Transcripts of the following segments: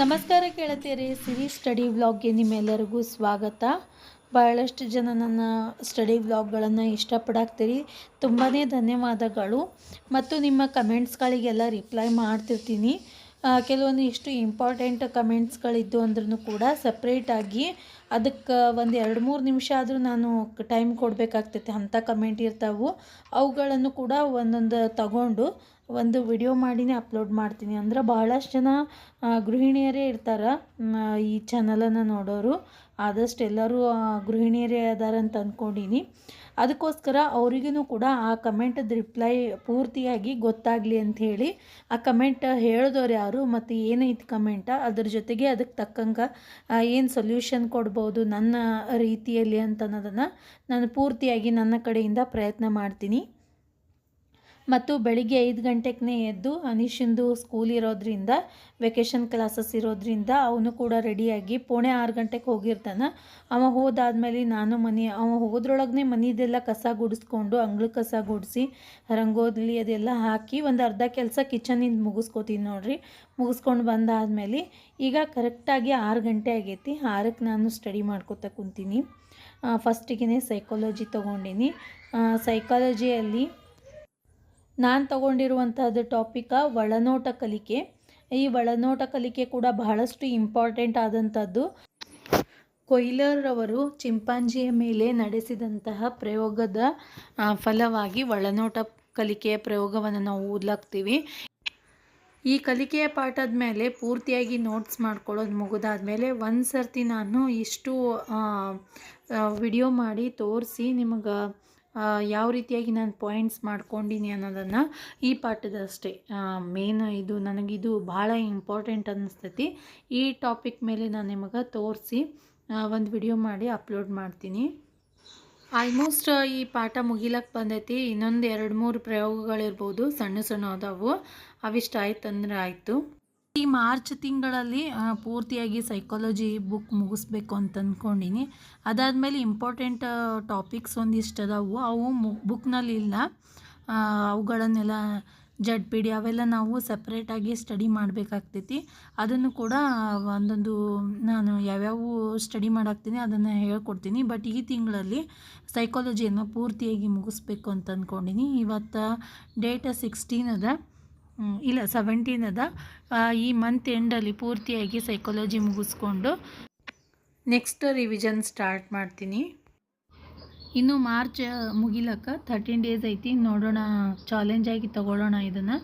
ನಮಸ್ಕಾರ ಗೆಳತಿಯರೇ ಸಿರಿ ಸ್ಟಡಿ ವ್ಲಾಗ್ಗೆ ನಿಮ್ಮೆಲ್ಲರಿಗೂ ಸ್ವಾಗತ. ಬಹಳಷ್ಟು ಜನ ನನ್ನ ಸ್ಟಡಿ ವ್ಲಾಗ್ಗಳನ್ನು ಇಷ್ಟಪಡಾಕ್ತೀರಿ. ತುಂಬಾ ಧನ್ಯವಾದಗಳು. ಮತ್ತು ನಿಮ್ಮ ಕಮೆಂಟ್ಸ್ಗಳಿಗೆಲ್ಲ ರಿಪ್ಲೈ ಮಾಡ್ತಿರ್ತೀನಿ. ಕೆಲವೊಂದು ಇಷ್ಟು ಇಂಪಾರ್ಟೆಂಟ್ ಕಮೆಂಟ್ಸ್ಗಳಿದ್ದು ಅಂದ್ರೂ ಕೂಡ ಸಪ್ರೇಟಾಗಿ ಅದಕ್ಕೆ ಒಂದು ಎರಡು ಮೂರು ನಿಮಿಷ ಆದರೂ ನಾನು ಟೈಮ್ ಕೊಡಬೇಕಾಗ್ತೈತೆ. ಅಂಥ ಕಮೆಂಟ್ ಇರ್ತಾವೆ. ಅವುಗಳನ್ನು ಕೂಡ ಒಂದೊಂದು ತಗೊಂಡು ಒಂದು ವಿಡಿಯೋ ಮಾಡಿನೇ ಅಪ್ಲೋಡ್ ಮಾಡ್ತೀನಿ. ಅಂದ್ರೆ ಬಹಳಷ್ಟು ಜನ ಗೃಹಿಣಿಯರೇ ಇರ್ತಾರೆ ಈ ಚಾನಲನ್ನು ನೋಡೋರು. ಆದಷ್ಟು ಎಲ್ಲರೂ ಗೃಹಿಣಿಯರೇ ಅದಾರಂತ ಅಂದ್ಕೊಂಡೀನಿ ಅದಕ್ಕೋಸ್ಕರ ಅವರಿಗೂ ಕೂಡ ಆ ಕಮೆಂಟದ ರಿಪ್ಲೈ ಪೂರ್ತಿಯಾಗಿ ಗೊತ್ತಾಗಲಿ ಹೇಳಿ, ಆ ಕಮೆಂಟ್ ಹೇಳಿದವ್ರು ಯಾರು ಮತ್ತು ಏನೈತಿ ಕಮೆಂಟ, ಅದ್ರ ಜೊತೆಗೆ ಅದಕ್ಕೆ ತಕ್ಕಂಗೆ ಏನು ಸೊಲ್ಯೂಷನ್ ಕೊಡ್ಬೋದು ನನ್ನ ರೀತಿಯಲ್ಲಿ ಅಂತ ಅನ್ನೋದನ್ನು ನಾನು ಪೂರ್ತಿಯಾಗಿ ನನ್ನ ಕಡೆಯಿಂದ ಪ್ರಯತ್ನ ಮಾಡ್ತೀನಿ. ಮತ್ತು ಬೆಳಿಗ್ಗೆ ಐದು ಗಂಟೆಗೆ ಎದ್ದು ಅನೀಶಿಂದು ಸ್ಕೂಲ್ ಇರೋದ್ರಿಂದ ವೆಕೇಷನ್ ಕ್ಲಾಸಸ್ ಇರೋದ್ರಿಂದ ಅವನು ಕೂಡ ರೆಡಿಯಾಗಿ ಪೋಣೆ ಆರು ಗಂಟೆಗೆ ಹೋಗಿರ್ತಾನೆ. ಅವ ಹೋದಾದ್ಮೇಲೆ ನಾನು ಮನೆ, ಅವ ಹೋದ್ರೊಳಗೆ ಮನೆದೆಲ್ಲ ಕಸ ಗುಡಿಸ್ಕೊಂಡು ಅಂಗಳ ಕಸ ಗುಡಿಸಿ, ರಂಗೋಲಿ ಅದೆಲ್ಲ ಹಾಕಿ ಒಂದು ಅರ್ಧ ಕೆಲಸ ಕಿಚನಿಂದ ಮುಗಿಸ್ಕೋತೀನಿ ನೋಡ್ರಿ. ಮುಗಿಸ್ಕೊಂಡು ಬಂದಾದ್ಮೇಲೆ ಈಗ ಕರೆಕ್ಟಾಗಿ ಆರು ಗಂಟೆ ಆಗೈತಿ. ಆರಕ್ಕೆ ನಾನು ಸ್ಟಡಿ ಮಾಡ್ಕೋತಾ ಕುಂತೀನಿ. ಫಸ್ಟಿಗೆ ಸೈಕಾಲಜಿ ತೊಗೊಂಡಿನಿ. ಸೈಕಾಲಜಿಯಲ್ಲಿ ನಾನು ತಗೊಂಡಿರುವಂಥದ್ದು ಟಾಪಿಕ ಒಳನೋಟ ಕಲಿಕೆ. ಈ ಒಳನೋಟ ಕಲಿಕೆ ಕೂಡ ಬಹಳಷ್ಟು ಇಂಪಾರ್ಟೆಂಟ್ ಆದಂಥದ್ದು ಕೊಯ್ಲರ್ ಅವರು ಚಿಂಪಾಂಜಿಯ ಮೇಲೆ ನಡೆಸಿದಂತಹ ಪ್ರಯೋಗದ ಫಲವಾಗಿ ಒಳನೋಟ ಕಲಿಕೆಯ ಪ್ರಯೋಗವನ್ನು ನಾವು ಓದ್ಲಾಗ್ತೀವಿ. ಈ ಕಲಿಕೆಯ ಪಾಠದ ಮೇಲೆ ಪೂರ್ತಿಯಾಗಿ ನೋಟ್ಸ್ ಮಾಡ್ಕೊಳ್ಳೋದು ಮುಗಿದಾದ್ಮೇಲೆ ಒಂದು ಸರ್ತಿ ನಾನು ಇಷ್ಟು ವಿಡಿಯೋ ಮಾಡಿ ತೋರಿಸಿ ನಿಮಗೆ ಯಾವ ರೀತಿಯಾಗಿ ನಾನು ಪಾಯಿಂಟ್ಸ್ ಮಾಡ್ಕೊಂಡಿನಿ ಅನ್ನೋದನ್ನು ಈ ಪಾಠದಷ್ಟೇ. ಮೇನ್ ಇದು ನನಗಿದು ಭಾಳ ಇಂಪಾರ್ಟೆಂಟ್ ಅನ್ನಿಸ್ತೈತಿ ಈ ಟಾಪಿಕ್ ಮೇಲೆ ನಾನು ನಿಮಗೆ ತೋರಿಸಿ ಒಂದು ವಿಡಿಯೋ ಮಾಡಿ ಅಪ್ಲೋಡ್ ಮಾಡ್ತೀನಿ. ಆಲ್ಮೋಸ್ಟ್ ಈ ಪಾಠ ಮುಗಿಲಕ್ಕೆ ಬಂದೈತಿ. ಇನ್ನೊಂದು ಎರಡು ಮೂರು ಪ್ರಯೋಗಗಳಿರ್ಬೋದು ಸಣ್ಣ ಸಣ್ಣ ಅದಾವು ಅವಿಷ್ಟ ಆಯ್ತು ಅಂದರೆ ಆಯಿತು. ಈ ಮಾರ್ಚ್ ತಿಂಗಳಲ್ಲಿ ಪೂರ್ತಿಯಾಗಿ ಸೈಕಾಲಜಿ ಬುಕ್ ಮುಗಿಸ್ಬೇಕು ಅಂತ ಅಂದ್ಕೊಂಡಿನಿ ಅದಾದಮೇಲೆ ಇಂಪಾರ್ಟೆಂಟ್ ಟಾಪಿಕ್ಸ್ ಒಂದಿಷ್ಟು ಅದಾವು ಅವು ಮು ಬುಕ್ನಲ್ಲಿ ಇಲ್ಲ. ಅವುಗಳನ್ನೆಲ್ಲ ಜಡ್ ಪಿ ಅವೆಲ್ಲ ನಾವು ಸಪ್ರೇಟಾಗಿ ಸ್ಟಡಿ ಮಾಡಬೇಕಾಗ್ತೈತಿ. ಅದನ್ನು ಕೂಡ ಒಂದೊಂದು, ನಾನು ಯಾವ್ಯಾವ ಸ್ಟಡಿ ಮಾಡಾಕ್ತೀನಿ ಅದನ್ನು ಹೇಳ್ಕೊಡ್ತೀನಿ. ಬಟ್ ಈ ತಿಂಗಳಲ್ಲಿ ಸೈಕಾಲಜಿಯನ್ನು ಪೂರ್ತಿಯಾಗಿ ಮುಗಿಸ್ಬೇಕು ಅಂತ ಅಂದ್ಕೊಂಡಿನಿ ಇವತ್ತು ಡೇಟ್ ಸಿಕ್ಸ್ಟೀನ್ ಅದ. ಇಲ್ಲ ಸೆವೆಂಟೀನ್ ಅದ. ಈ ಮಂತ್ ಎಂಡಲ್ಲಿ ಪೂರ್ತಿಯಾಗಿ ಸೈಕಾಲಜಿ ಮುಗಿಸ್ಕೊಂಡು ನೆಕ್ಸ್ಟ್ ರಿವಿಷನ್ ಸ್ಟಾರ್ಟ್ ಮಾಡ್ತೀನಿ. ಇನ್ನು ಮಾರ್ಚ್ ಮುಗಿಲಕ್ಕ. ತರ್ಟೀನ್ ಡೇಸ್ ಐತಿ. ನೋಡೋಣ ಚಾಲೆಂಜಾಗಿ ತಗೊಳ್ಳೋಣ ಇದನ್ನು.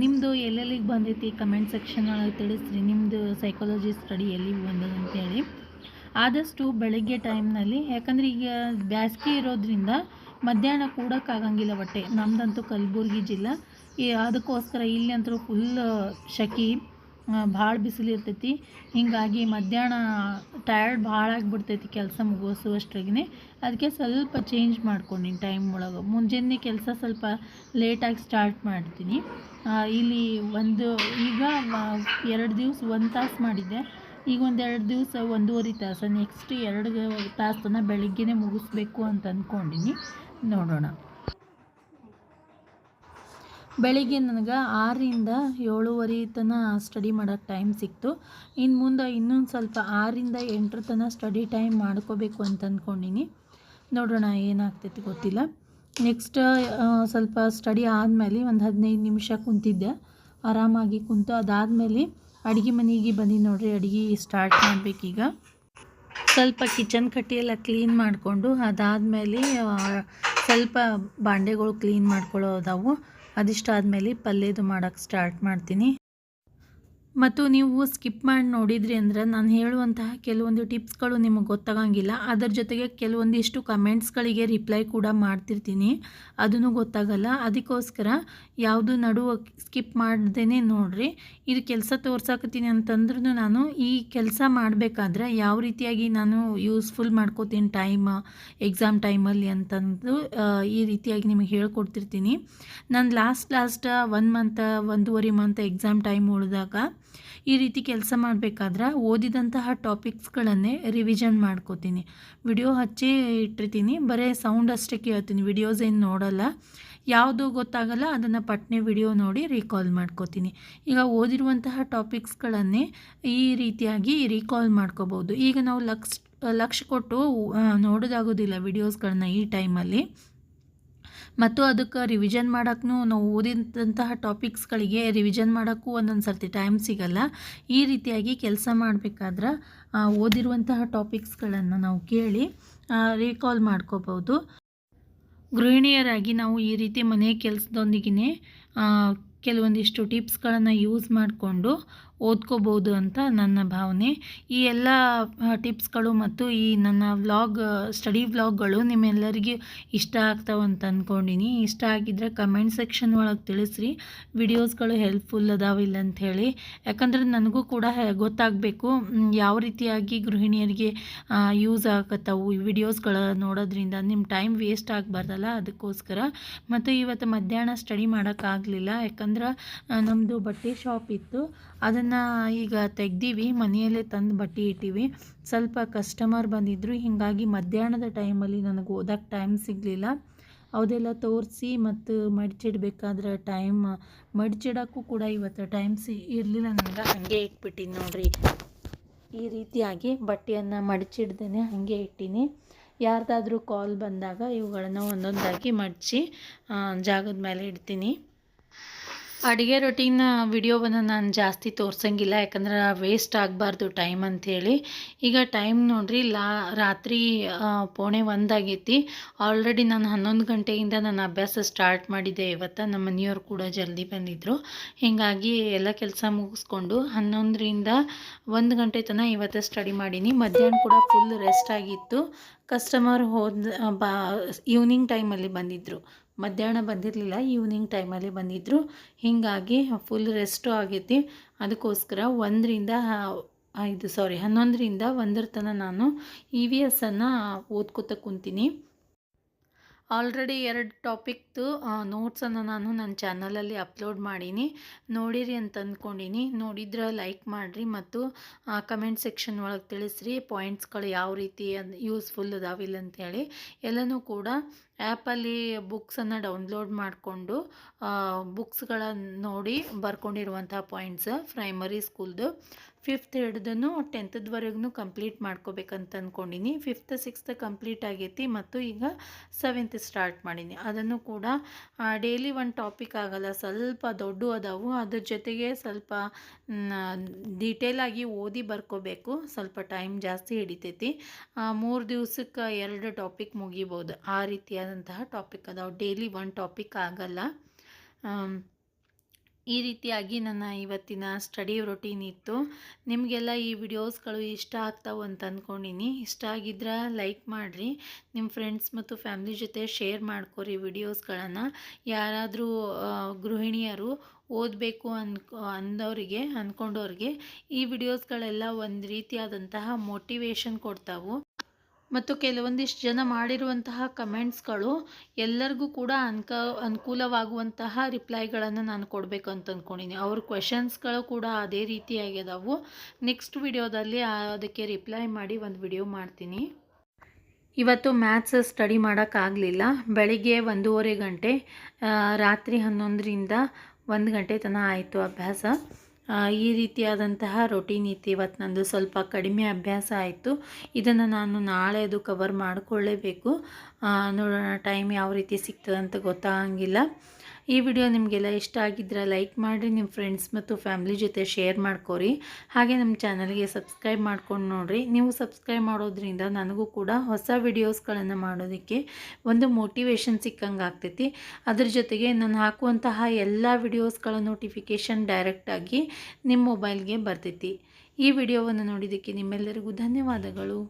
ನಿಮ್ಮದು ಎಲ್ಲೆಲ್ಲಿಗೆ ಬಂದೈತಿ ಕಮೆಂಟ್ ಸೆಕ್ಷನ್ ಒಳಗೆ ತಿಳಿಸ್ರಿ. ನಿಮ್ಮದು ಸೈಕಾಲಜಿ ಸ್ಟಡಿ ಎಲ್ಲಿಗೆ ಬಂದದ ಅಂತೇಳಿ. ಆದಷ್ಟು ಬೆಳಗ್ಗೆ ಟೈಮ್ನಲ್ಲಿ ಯಾಕಂದರೆ ಈಗ ಬ್ಯಾಸ್ಗೆ ಇರೋದ್ರಿಂದ ಮಧ್ಯಾಹ್ನ ಕೂಡೋಕ್ಕಾಗಂಗಿಲ್ಲ ಬಟ್ಟೆ. ನಮ್ಮದಂತೂ ಕಲಬುರ್ಗಿ ಜಿಲ್ಲೆ. ಈ ಅದಕ್ಕೋಸ್ಕರ ಇಲ್ಲಿ ಅಂತೂ ಫುಲ್ ಶಕಿ ಭಾಳ ಬಿಸಿಲು ಇರ್ತೈತಿ. ಹೀಗಾಗಿ ಮಧ್ಯಾಹ್ನ ಟಯರ್ಡ್ ಭಾಳ ಆಗಿಬಿಡ್ತೈತಿ ಕೆಲಸ ಮುಗಿಸುವಷ್ಟ್ರಾಗೇ ಅದಕ್ಕೆ ಸ್ವಲ್ಪ ಚೇಂಜ್ ಮಾಡ್ಕೊಂಡಿನಿ ಟೈಮ್ ಒಳಗೆ. ಮುಂಜಾನೆ ಕೆಲಸ ಸ್ವಲ್ಪ ಲೇಟಾಗಿ ಸ್ಟಾರ್ಟ್ ಮಾಡ್ತೀನಿ. ಇಲ್ಲಿ ಒಂದು, ಈಗ ಎರಡು ದಿವಸ ಒಂದು ತಾಸು ಮಾಡಿದ್ದೆ. ಈಗ ಒಂದು ಎರಡು ದಿವಸ ಒಂದೂವರೆ ತಾಸು. ನೆಕ್ಸ್ಟ್ ಎರಡು ತಾಸನ್ನು ಬೆಳಗ್ಗೆನೇ ಮುಗಿಸ್ಬೇಕು ಅಂತ ಅಂದ್ಕೊಂಡಿನಿ ನೋಡೋಣ. ಬೆಳಿಗ್ಗೆ ನನಗೆ ಆರರಿಂದ ಏಳುವರೆ ತನ ಸ್ಟಡಿ ಮಾಡೋಕ್ಕೆ ಟೈಮ್ ಸಿಕ್ತು. ಇನ್ನು ಮುಂದೆ ಇನ್ನೊಂದು ಸ್ವಲ್ಪ ಆರರಿಂದ ಎಂಟರ ತನ ಸ್ಟಡಿ ಟೈಮ್ ಮಾಡ್ಕೋಬೇಕು ಅಂತ ಅಂದ್ಕೊಂಡಿನಿ ನೋಡೋಣ ಏನಾಗ್ತೈತಿ ಗೊತ್ತಿಲ್ಲ. ನೆಕ್ಸ್ಟ್ ಸ್ವಲ್ಪ ಸ್ಟಡಿ ಆದಮೇಲೆ ಒಂದು ಹದಿನೈದು ನಿಮಿಷ ಕುಂತಿದ್ದೆ. ಆರಾಮಾಗಿ ಕುಂತು ಅದಾದಮೇಲೆ ಅಡುಗೆ ಮನೆಗೆ ಬಂದು ನೋಡಿರಿ, ಅಡುಗೆ ಸ್ಟಾರ್ಟ್ ಮಾಡಬೇಕೀಗ. ಸ್ವಲ್ಪ ಕಿಚನ್ ಕಟ್ಟಿಯೆಲ್ಲ ಕ್ಲೀನ್ ಮಾಡಿಕೊಂಡು ಅದಾದಮೇಲೆ ಸ್ವಲ್ಪ ಬಾಂಡೆಗಳು ಕ್ಲೀನ್ ಮಾಡ್ಕೊಳ್ಳೋದಾವು ಅದಿಷ್ಟ ಆದಮೇಲೆ ಪಲ್ಯದು ಮಾಡೋಕ್ಕೆ ಸ್ಟಾರ್ಟ್ ಮಾಡ್ತೀನಿ. ಮತ್ತು ನೀವು ಸ್ಕಿಪ್ ಮಾಡಿ ನೋಡಿದ್ರಿ ಅಂದ್ರೆ ನಾನು ಹೇಳುವಂತಹ ಕೆಲವೊಂದು ಟಿಪ್ಸ್ಗಳು ನಿಮಗೆ ಗೊತ್ತಾಗಂಗಿಲ್ಲ. ಅದರ ಜೊತೆಗೆ ಕೆಲವೊಂದಿಷ್ಟು ಕಮೆಂಟ್ಸ್ಗಳಿಗೆ ರಿಪ್ಲೈ ಕೂಡ ಮಾಡ್ತಿರ್ತೀನಿ. ಅದನ್ನು ಗೊತ್ತಾಗಲ್ಲ. ಅದಕ್ಕೋಸ್ಕರ ಯಾವುದು ನಡುವ ಸ್ಕಿಪ್ ಮಾಡ್ದೇ ನೋಡ್ರಿ. ಇದು ಕೆಲಸ ತೋರ್ಸಾಕತ್ತೀನಿ ಅಂತಂದ್ರೂ ನಾನು ಈ ಕೆಲಸ ಮಾಡಬೇಕಾದ್ರೆ ಯಾವ ರೀತಿಯಾಗಿ ನಾನು ಯೂಸ್ಫುಲ್ ಮಾಡ್ಕೋತೀನಿ ಟೈಮ್ ಎಕ್ಸಾಮ್ ಟೈಮಲ್ಲಿ ಅಂತಂದು ಈ ರೀತಿಯಾಗಿ ನಿಮಗೆ ಹೇಳ್ಕೊಡ್ತಿರ್ತೀನಿ. ನಾನು ಲಾಸ್ಟ್ ಲಾಸ್ಟ್ ಒನ್ ಮಂತ್ ಒಂದೂವರೆ ಮಂತ್ ಎಕ್ಸಾಮ್ ಟೈಮ್ ಉಳಿದಾಗ ಈ ರೀತಿ ಕೆಲಸ ಮಾಡಬೇಕಾದ್ರೆ ಓದಿದಂತಹ ಟಾಪಿಕ್ಸ್ಗಳನ್ನೇ ರಿವಿಷನ್ ಮಾಡ್ಕೋತೀನಿ. ವಿಡಿಯೋ ಹಚ್ಚಿ ಇಟ್ಟಿರ್ತೀನಿ, ಬರೀ ಸೌಂಡ್ ಅಷ್ಟೇ ಕೇಳ್ತೀನಿ ವಿಡಿಯೋಸ್ ಏನು ನೋಡಲ್ಲ. ಯಾವುದು ಗೊತ್ತಾಗಲ್ಲ, ಅದನ್ನು ಪಟ್ನೆ ವಿಡಿಯೋ ನೋಡಿ ರೀಕಾಲ್ ಮಾಡ್ಕೋತೀನಿ. ಈಗ ಓದಿರುವಂತಹ ಟಾಪಿಕ್ಸ್ಗಳನ್ನೇ ಈ ರೀತಿಯಾಗಿ ರೀಕಾಲ್ ಮಾಡ್ಕೋಬೋದು. ಈಗ ನಾವು ಲಕ್ಷ ಲಕ್ಷ ಕೊಟ್ಟು ನೋಡೋದಾಗೋದಿಲ್ಲ ವಿಡಿಯೋಸ್ಗಳನ್ನ ಈ ಟೈಮಲ್ಲಿ ಮತ್ತು ಅದಕ್ಕೆ ರಿವಿಷನ್ ಮಾಡೋಕ್ಕೂ ನಾವು ಓದಿದಂತಹ ಟಾಪಿಕ್ಸ್ಗಳಿಗೆ ರಿವಿಷನ್ ಮಾಡೋಕ್ಕೂ ಒಂದೊಂದು ಸರ್ತಿ ಟೈಮ್ ಸಿಗಲ್ಲ. ಈ ರೀತಿಯಾಗಿ ಕೆಲಸ ಮಾಡಬೇಕಾದ್ರೆ ಓದಿರುವಂತಹ ಟಾಪಿಕ್ಸ್ಗಳನ್ನು ನಾವು ಕೇಳಿ ರೀಕಾಲ್ ಮಾಡ್ಕೋಬೋದು. ಗೃಹಿಣಿಯರಾಗಿ ನಾವು ಈ ರೀತಿ ಮನೆ ಕೆಲಸದೊಂದಿಗೆ ಕೆಲವೊಂದಿಷ್ಟು ಟಿಪ್ಸ್ಗಳನ್ನು ಯೂಸ್ ಮಾಡಿಕೊಂಡು ಓದ್ಕೋಬೋದು ಅಂತ ನನ್ನ ಭಾವನೆ. ಈ ಎಲ್ಲ ಟಿಪ್ಸ್ಗಳು ಮತ್ತು ಈ ನನ್ನ ವ್ಲಾಗ್ ಸ್ಟಡಿ ವ್ಲಾಗ್ಗಳು ನಿಮ್ಮೆಲ್ಲರಿಗೂ ಇಷ್ಟ ಆಗ್ತಾವೆ ಅಂತ ಅಂದ್ಕೊಂಡಿನಿ ಇಷ್ಟ ಆಗಿದ್ದರೆ ಕಮೆಂಟ್ ಸೆಕ್ಷನ್ ಒಳಗೆ ತಿಳಿಸ್ರಿ. ವಿಡಿಯೋಸ್ಗಳು ಹೆಲ್ಪ್ಫುಲ್ ಅದಾವಿಲ್ಲ ಅಂತ ಹೇಳಿ ಯಾಕಂದ್ರೆ ನನಗೂ ಕೂಡ ಗೊತ್ತಾಗಬೇಕು ಯಾವ ರೀತಿಯಾಗಿ ಗೃಹಿಣಿಯರಿಗೆ ಯೂಸ್ ಆಗತ್ತವು ಈ ವಿಡಿಯೋಸ್ಗಳ ನೋಡೋದ್ರಿಂದ. ನಿಮ್ಮ ಟೈಮ್ ವೇಸ್ಟ್ ಆಗಬಾರ್ದಲ್ಲ ಅದಕ್ಕೋಸ್ಕರ. ಮತ್ತು ಇವತ್ತು ಮಧ್ಯಾಹ್ನ ಸ್ಟಡಿ ಮಾಡೋಕ್ಕಾಗಲಿಲ್ಲ ಯಾಕಂದ್ರೆ ನಮ್ಮದು ಬಟ್ಟೆ ಶಾಪ್ ಇತ್ತು. ಅದನ್ನು ಈಗ ತೆಗ್ದೀವಿ, ಮನೆಯಲ್ಲೇ ತಂದು ಬಟ್ಟೆ ಇಟ್ಟಿವಿ. ಸ್ವಲ್ಪ ಕಸ್ಟಮರ್ ಬಂದಿದ್ದರು ಹೀಗಾಗಿ ಮಧ್ಯಾಹ್ನದ ಟೈಮಲ್ಲಿ ನನಗೆ ಓದೋಕ್ಕೆ ಟೈಮ್ ಸಿಗಲಿಲ್ಲ. ಅವದೆಲ್ಲ ತೋರಿಸಿ ಮತ್ತು ಮಡ್ಚಿಡ್ಬೇಕಾದ್ರೆ ಟೈಮ್ ಮಡ್ಚಿಡೋಕ್ಕೂ ಕೂಡ ಇವತ್ತು ಟೈಮ್ ಸಿ ಇರಲಿಲ್ಲ ನನಗೆ ಹಾಗೆ ಇಟ್ಬಿಟ್ಟಿನಿ ನೋಡಿರಿ. ಈ ರೀತಿಯಾಗಿ ಬಟ್ಟೆಯನ್ನು ಮಡಚಿಡ್ದೇ ಹಾಗೆ ಇಟ್ಟೀನಿ. ಯಾರ್ದಾದ್ರೂ ಕಾಲ್ ಬಂದಾಗ ಇವುಗಳನ್ನು ಒಂದೊಂದಾಗಿ ಮಡಚಿ ಜಾಗದ ಮೇಲೆ ಇಡ್ತೀನಿ. ಅಡುಗೆ ರೊಟೀನ ವಿಡಿಯೋವನ್ನು ನಾನು ಜಾಸ್ತಿ ತೋರ್ಸಂಗಿಲ್ಲ, ಯಾಕಂದ್ರೆ ವೇಸ್ಟ್ ಆಗಬಾರ್ದು ಟೈಮ್ ಅಂಥೇಳಿ ಈಗ ಟೈಮ್ ನೋಡಿರಿ, ಲಾ, ರಾತ್ರಿ ಪೋಣೆ ಒಂದಾಗೈತಿ. ಆಲ್ರೆಡಿ ನಾನು ಹನ್ನೊಂದು ಗಂಟೆಯಿಂದ ನನ್ನ ಅಭ್ಯಾಸ ಸ್ಟಾರ್ಟ್ ಮಾಡಿದ್ದೆ ಇವತ್ತು. ನಮ್ಮ ಮನೆಯವ್ರು ಕೂಡ ಜಲ್ದಿ ಬಂದಿದ್ದರು ಹೀಗಾಗಿ ಎಲ್ಲ ಕೆಲಸ ಮುಗಿಸ್ಕೊಂಡು ಹನ್ನೊಂದರಿಂದ ಒಂದು ಗಂಟೆ ತನಕ ಇವತ್ತು ಸ್ಟಡಿ ಮಾಡೀನಿ. ಮಧ್ಯಾಹ್ನ ಕೂಡ ಫುಲ್ ರೆಸ್ಟ್ ಆಗಿತ್ತು. ಕಸ್ಟಮರ್ ಹೋದ, ಬಾ ಈವ್ನಿಂಗ್ ಟೈಮಲ್ಲಿ ಬಂದಿದ್ದರು ಮಧ್ಯಾಹ್ನ ಬಂದಿರಲಿಲ್ಲ ಈವ್ನಿಂಗ್ ಟೈಮಲ್ಲಿ ಬಂದಿದ್ದರು ಹೀಗಾಗಿ ಫುಲ್ ರೆಸ್ಟು ಆಗೈತಿ. ಅದಕ್ಕೋಸ್ಕರ ಒಂದರಿಂದ ಇದು ಸಾರಿ ಹನ್ನೊಂದರಿಂದ ಒಂದರ ತನಕ ನಾನು ಇ ವಿ ಎಸ್ಸನ್ನು ಓದ್ಕೋತ ಕುಂತೀನಿ. ಆಲ್ರೆಡಿ ಎರಡು ಟಾಪಿಕ್ದು ನೋಟ್ಸನ್ನು ನಾನು ನನ್ನ ಚಾನಲಲ್ಲಿ ಅಪ್ಲೋಡ್ ಮಾಡೀನಿ. ನೋಡಿರಿ ಅಂತ ಅಂದ್ಕೊಂಡಿನಿ ನೋಡಿದ್ರೆ ಲೈಕ್ ಮಾಡಿರಿ ಮತ್ತು ಕಮೆಂಟ್ ಸೆಕ್ಷನ್ ಒಳಗೆ ತಿಳಿಸ್ರಿ. ಪಾಯಿಂಟ್ಸ್ಗಳು ಯಾವ ರೀತಿ ಯೂಸ್ಫುಲ್ ಅದಾವಿಲ್ಲ ಅಂತೇಳಿ ಎಲ್ಲನೂ ಕೂಡ ಆ್ಯಪಲ್ಲಿ ಬುಕ್ಸನ್ನು ಡೌನ್ಲೋಡ್ ಮಾಡಿಕೊಂಡು ಬುಕ್ಸ್ಗಳನ್ನು ನೋಡಿ ಬರ್ಕೊಂಡಿರುವಂಥ ಪಾಯಿಂಟ್ಸ್, ಪ್ರೈಮರಿ ಸ್ಕೂಲ್ದು. ಫಿಫ್ತ್ ಹಿಡ್ದು ಟೆಂತದ್ವರೆಗೂ ಕಂಪ್ಲೀಟ್ ಮಾಡ್ಕೋಬೇಕಂತ ಅಂದ್ಕೊಂಡಿನಿ ಫಿಫ್ತ್, ಸಿಕ್ಸ್ತ್ ಕಂಪ್ಲೀಟ್ ಆಗೈತಿ ಮತ್ತು ಈಗ ಸೆವೆಂತ್ ಸ್ಟಾರ್ಟ್ ಮಾಡೀನಿ. ಅದನ್ನು ಕೂಡ ಡೈಲಿ ಒಂದು ಟಾಪಿಕ್ ಆಗಲ್ಲ, ಸ್ವಲ್ಪ ದೊಡ್ಡ ಅದಾವು. ಅದ್ರ ಜೊತೆಗೆ ಸ್ವಲ್ಪ ಡೀಟೇಲಾಗಿ ಓದಿ ಬರ್ಕೋಬೇಕು. ಸ್ವಲ್ಪ ಟೈಮ್ ಜಾಸ್ತಿ ಹಿಡಿತೈತಿ. ಮೂರು ದಿವ್ಸಕ್ಕೆ ಎರಡು ಟಾಪಿಕ್ ಮುಗಿಬೋದು. ಆ ರೀತಿಯಾದಂತಹ ಟಾಪಿಕ್ ಅದಾವೆ ಡೈಲಿ ಒನ್ ಟಾಪಿಕ್ ಆಗಲ್ಲ. ಈ ರೀತಿಯಾಗಿ ನನ್ನ ಇವತ್ತಿನ ಸ್ಟಡಿ ರೊಟೀನ್ ಇತ್ತು. ನಿಮಗೆಲ್ಲ ಈ ವಿಡಿಯೋಸ್ಗಳು ಇಷ್ಟ ಆಗ್ತಾವೆ ಅಂತ ಅಂದ್ಕೊಂಡಿನಿ ಇಷ್ಟ ಆಗಿದ್ರೆ ಲೈಕ್ ಮಾಡಿರಿ. ನಿಮ್ಮ ಫ್ರೆಂಡ್ಸ್ ಮತ್ತು ಫ್ಯಾಮ್ಲಿ ಜೊತೆ ಶೇರ್ ಮಾಡ್ಕೊರಿ ವಿಡಿಯೋಸ್ಗಳನ್ನು ಯಾರಾದರೂ ಗೃಹಿಣಿಯರು ಓದಬೇಕು ಅನ್ಕೊ ಅಂದವರಿಗೆ ಅಂದ್ಕೊಂಡವ್ರಿಗೆ ಈ ವಿಡಿಯೋಸ್ಗಳೆಲ್ಲ ಒಂದು ರೀತಿಯಾದಂತಹ ಮೋಟಿವೇಶನ್ ಕೊಡ್ತಾವು. ಮತ್ತು ಕೆಲವೊಂದಿಷ್ಟು ಜನ ಮಾಡಿರುವಂತಹ ಕಮೆಂಟ್ಸ್ಗಳು ಎಲ್ಲರಿಗೂ ಕೂಡ ಅನ್ಕ, ಅನುಕೂಲವಾಗುವಂತಹ ರಿಪ್ಲೈಗಳನ್ನು ನಾನು ಕೊಡಬೇಕು ಅಂತ ಅಂದ್ಕೊಂಡಿನಿ ಅವ್ರ ಕ್ವೆಶನ್ಸ್ಗಳು ಕೂಡ ಅದೇ ರೀತಿಯಾಗಿದ್ದಾವೆ ನೆಕ್ಸ್ಟ್ ವಿಡಿಯೋದಲ್ಲಿ ಅದಕ್ಕೆ ರಿಪ್ಲೈ ಮಾಡಿ ಒಂದು ವಿಡಿಯೋ ಮಾಡ್ತೀನಿ. ಇವತ್ತು ಮ್ಯಾಥ್ಸ್ ಸ್ಟಡಿ ಮಾಡೋಕ್ಕಾಗಲಿಲ್ಲ ಬೆಳಿಗ್ಗೆ ಒಂದೂವರೆ ಗಂಟೆ ರಾತ್ರಿ ಹನ್ನೊಂದರಿಂದ ಒಂದು ಗಂಟೆ ತನಕ ಆಯಿತು ಅಭ್ಯಾಸ. ಈ ರೀತಿಯಾದಂತಹ ರೊಟೀನ್ ಇತ್ತು. ಇವತ್ತು ನಂದು ಸ್ವಲ್ಪ ಕಡಿಮೆ ಅಭ್ಯಾಸ ಆಯಿತು. ಇದನ್ನು ನಾನು ನಾಳೆ ಅದು ಕವರ್ ಮಾಡಿಕೊಳ್ಳೇಬೇಕು ನೋಡೋಣ ಟೈಮ್ ಯಾವ ರೀತಿ ಸಿಗ್ತದಂತ ಅಂತ ಗೊತ್ತಾಗಂಗಿಲ್ಲ. ಈ ವಿಡಿಯೋ ನಿಮಗೆಲ್ಲ ಇಷ್ಟ ಆಗಿದ್ರೆ ಲೈಕ್ ಮಾಡಿರಿ, ನಿಮ್ಮ ಫ್ರೆಂಡ್ಸ್ ಮತ್ತು ಫ್ಯಾಮಿಲಿ ಜೊತೆ ಶೇರ್ ಮಾಡ್ಕೊರಿ. ಹಾಗೆ ನಮ್ಮ ಚಾನಲ್ಗೆ ಸಬ್ಸ್ಕ್ರೈಬ್ ಮಾಡ್ಕೊಂಡು ನೋಡಿರಿ. ನೀವು ಸಬ್ಸ್ಕ್ರೈಬ್ ಮಾಡೋದ್ರಿಂದ ನನಗೂ ಕೂಡ ಹೊಸ ವಿಡಿಯೋಸ್ಗಳನ್ನು ಮಾಡೋದಕ್ಕೆ ಒಂದು ಮೋಟಿವೇಶನ್ ಸಿಕ್ಕಂಗೆ ಆಗ್ತೈತಿ. ಅದ್ರ ಜೊತೆಗೆ ನಾನು ಹಾಕುವಂತಹ ಎಲ್ಲ ವಿಡಿಯೋಸ್ಗಳ ನೋಟಿಫಿಕೇಷನ್ ಡೈರೆಕ್ಟಾಗಿ ನಿಮ್ಮ ಮೊಬೈಲ್ಗೆ ಬರ್ತೈತಿ. ಈ ವಿಡಿಯೋವನ್ನು ನೋಡಿದ್ದಕ್ಕೆ ನಿಮ್ಮೆಲ್ಲರಿಗೂ ಧನ್ಯವಾದಗಳು.